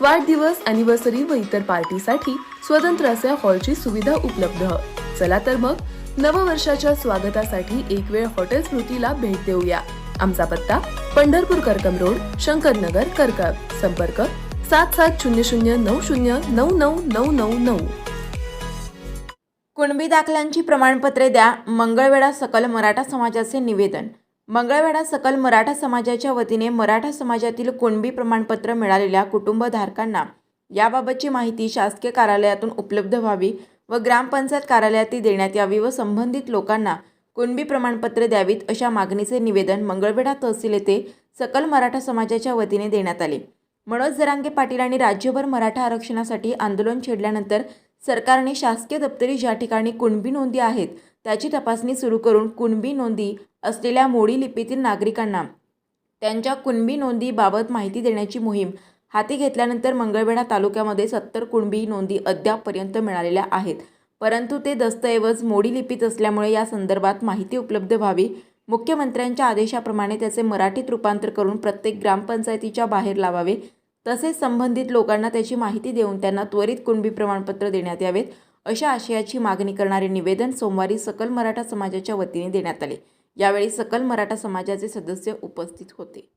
वाढदिवस अॅनिव्हर्सरी व इतर पार्टीसाठी स्वतंत्र असे हॉलची सुविधा उपलब्ध. चला तर मग नववर्षाच्या स्वागतासाठी एक वेळ हॉटेल स्मृतीला भेट देऊया. आमचा पत्ता पंढरपूर करकम रोड शंकरनगर करकम संपर्क सात सात शून्य शून्य नऊ शून्य नऊ नऊ नऊ नऊ नऊ. कुणबी दाखल्यांची प्रमाणपत्रे द्या मंगळवेढा सकल मराठा समाजाचे निवेदन. मंगळवेढा सकल मराठा समाजाच्या वतीने मराठा समाजातील कुणबी प्रमाणपत्र मिळालेल्या कुटुंबधारकांना याबाबतची माहिती शासकीय कार्यालयातून उपलब्ध व्हावी व ग्रामपंचायत कार्यालयातील देण्यात यावी व संबंधित लोकांना कुणबी प्रमाणपत्रे द्यावीत अशा मागणीचे निवेदन मंगळवेढा तहसील येथे सकल मराठा समाजाच्या वतीने देण्यात आले. मनोज जरांगे पाटील आणि राज्यभर मराठा आरक्षणासाठी आंदोलन छेडल्यानंतर सरकारने शासकीय दप्तरी ज्या ठिकाणी कुणबी नोंदी आहेत त्याची तपासणी सुरू करून कुणबी नोंदी असलेल्या मोडी लिपीतील नागरिकांना. त्यांच्या कुणबी नोंदीबाबत माहिती देण्याची मोहीम हाती घेतल्यानंतर मंगळवेढा तालुक्यामध्ये सत्तर कुणबी नोंदी अद्यापपर्यंत मिळालेल्या आहेत. परंतु ते दस्तऐवज मोडी लिपीत असल्यामुळे या संदर्भात माहिती उपलब्ध व्हावी. मुख्यमंत्र्यांच्या आदेशाप्रमाणे त्याचे मराठीत रूपांतर करून प्रत्येक ग्रामपंचायतीच्या बाहेर लावावे. तसेच संबंधित लोकांना त्याची माहिती देऊन त्यांना त्वरित कुणबी प्रमाणपत्र देण्यात यावेत अशा आशयाची मागणी करणारे निवेदन सोमवारी सकल मराठा समाजाच्या वतीने देण्यात आले. यावेळी सकल मराठा समाजाचे सदस्य उपस्थित होते.